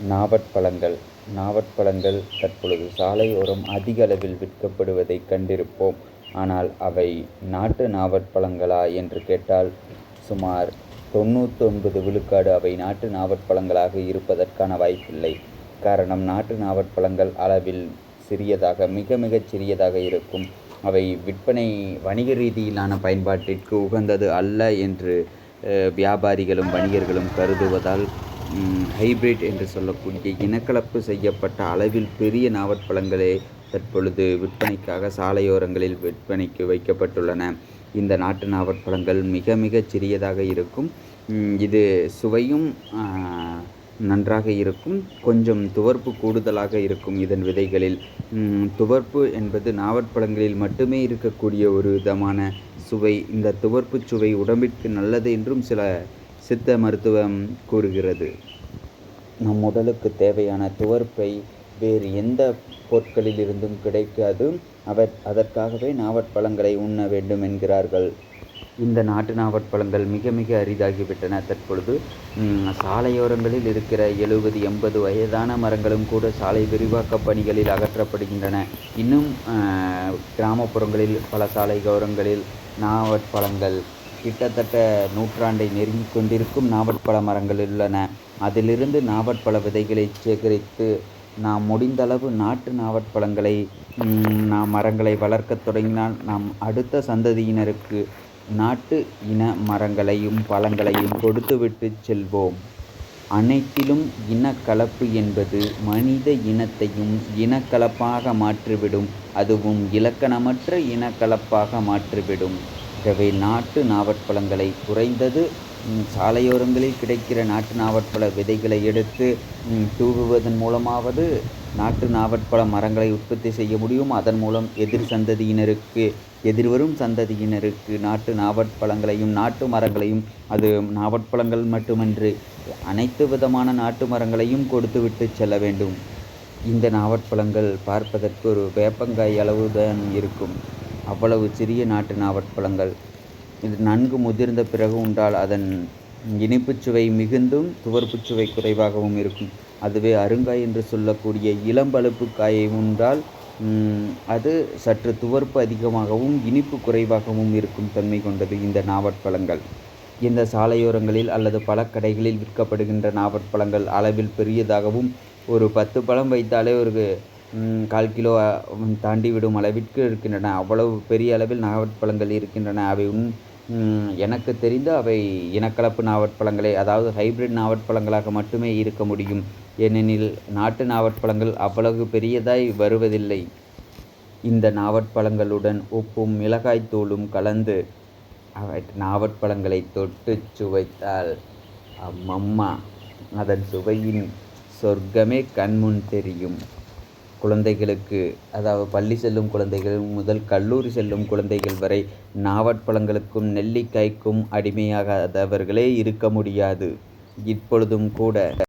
நாவற்பழங்கள் நாவற்பழங்கள் தற்பொழுது சாலையோரம் அதிக அளவில் விற்கப்படுவதைக் கண்டிருப்போம். ஆனால் அவை நாட்டு நாவற்பழங்களா என்று கேட்டால் சுமார் தொண்ணூற்றொன்பது விழுக்காடு அவை நாட்டு நாவற்பழங்களாக இருப்பதற்கான வாய்ப்பில்லை. காரணம் நாட்டு நாவற்பழங்கள் அளவில் சிறியதாக மிக மிகச் சிறியதாக இருக்கும். அவை விற்பனை வணிக ரீதியிலான பயன்பாட்டிற்கு உகந்தது அல்ல என்று வியாபாரிகளும் வணிகர்களும் கருதுவதால் ஹைபிரிட் என்று சொல்லக்கூடிய இனக்கலப்பு செய்யப்பட்ட அளவில் பெரிய நாவற்பழங்களே தற்பொழுது விற்பனைக்காக சாலையோரங்களில் விற்பனைக்கு வைக்கப்பட்டுள்ளன. இந்த நாட்டு நாவற்பழங்கள் மிக மிக சிறியதாக இருக்கும். இது சுவையும் நன்றாக இருக்கும். கொஞ்சம் துவர்ப்பு கூடுதலாக இருக்கும் இதன் விதைகளில். துவர்ப்பு என்பது நாவற்பழங்களில் மட்டுமே இருக்கக்கூடிய ஒரு விதமான சுவை. இந்த துவர்ப்புச் சுவை உடம்பிற்கு நல்லது என்றும் சில சித்த மருத்துவம் கூறுகிறது. நம் உடலுக்கு தேவையான துவர்ப்பை வேறு எந்த பொருட்களிலிருந்தும் கிடைக்காது. அதற்காகவே நாவற்பழங்களை உண்ண வேண்டும் என்கிறார்கள். இந்த நாட்டு நாவற்பழங்கள் மிக மிக அரிதாகிவிட்டன தற்பொழுது. சாலையோரங்களில் இருக்கிற எழுபது எண்பது வயதான மரங்களும் கூட சாலை விரிவாக்க பணிகளில் அகற்றப்படுகின்றன. இன்னும் கிராமப்புறங்களில் பல சாலை சாலையோரங்களில் நாவற்பழங்கள் கிட்டத்தட்ட நூற்றாண்டை நெருங்கி கொண்டிருக்கும் நாவற்பழ மரங்கள் உள்ளன. அதிலிருந்து நாவற்பழ விதைகளை சேகரித்து நாம் முடிந்தளவு நாட்டு நாவற்பழங்களை நாம் மரங்களை வளர்க்கத் தொடங்கினால் நாம் அடுத்த சந்ததியினருக்கு நாட்டு இன மரங்களையும் பழங்களையும் கொடுத்துவிட்டு செல்வோம். அனைத்திலும் இனக்கலப்பு என்பது மனித இனத்தையும் இனக்கலப்பாக மாற்றிவிடும். அதுவும் இலக்கணமற்ற இனக்கலப்பாக மாற்றிவிடும். ஆகவே நாட்டு நாவற்பழங்களை குறைந்தது சாலையோரங்களில் கிடைக்கிற நாட்டு நாவற்பழ விதைகளை எடுத்து தூவுவதன் மூலமாவது நாட்டு நாவற்பழ மரங்களை உற்பத்தி செய்ய முடியும். அதன் மூலம் எதிர் சந்ததியினருக்கு எதிர்வரும் சந்ததியினருக்கு நாட்டு நாவற்பழங்களையும் நாட்டு மரங்களையும் அது நாவற்பழங்கள் மட்டுமன்று அனைத்து விதமான நாட்டு மரங்களையும் கொடுத்துவிட்டுச் செல்ல வேண்டும். இந்த நாவற்பழங்கள் பார்ப்பதற்கு ஒரு வேப்பங்காய் அளவுதான் இருக்கும். அவ்வளவு சிறிய நாட்டு நாவற்பழங்கள். இது நன்கு முதிர்ந்த பிறகு உண்டால் அதன் இனிப்புச் சுவை மிகுந்தும் துவர்ப்புச் சுவை குறைவாகவும் இருக்கும். அதுவே அருங்காய் என்று சொல்லக்கூடிய இளம்பழுப்பு காயை உண்டால் அது சற்று துவர்ப்பு அதிகமாகவும் இனிப்பு குறைவாகவும் இருக்கும் தன்மை கொண்டது இந்த நாவற்பழங்கள். இந்த சாலையோரங்களில் அல்லது பழக்கடைகளில் விற்கப்படுகின்ற நாவற்பழங்கள் அளவில் பெரியதாகவும் ஒரு பத்து பழம் வைத்தாலே ஒரு கால் கிலோ தாண்டிவிடும் அளவிற்கு இருக்கின்றன. அவ்வளவு பெரிய அளவில் நாவற்பழங்கள் இருக்கின்றன. அவை எனக்கு தெரிந்து அவை இனக்கலப்பு நாவற்பழங்களே அதாவது ஹைபிரிட் நாவற்பழங்களாக மட்டுமே இருக்க முடியும். ஏனெனில் நாட்டு நாவற்பழங்கள் அவ்வளவு பெரியதாய் வருவதில்லை. இந்த நாவற்பழங்களுடன் உப்பும் மிளகாய்த்தூளும் கலந்து கலந்து நாவற்பழங்களை தொட்டுச் சுவைத்தால் அம்மம்மா அதன் சுவையின் சொர்க்கமே கண்முன் தெரியும். குழந்தைகளுக்கு அதாவது பள்ளி செல்லும் குழந்தைகள் முதல் கல்லூரி செல்லும் குழந்தைகள் வரை நாவற்பழங்களுக்கும் நெல்லிக்காய்க்கும் அடிமையாகாதவர்களே இருக்க முடியாது. இப்பொழுதும் கூட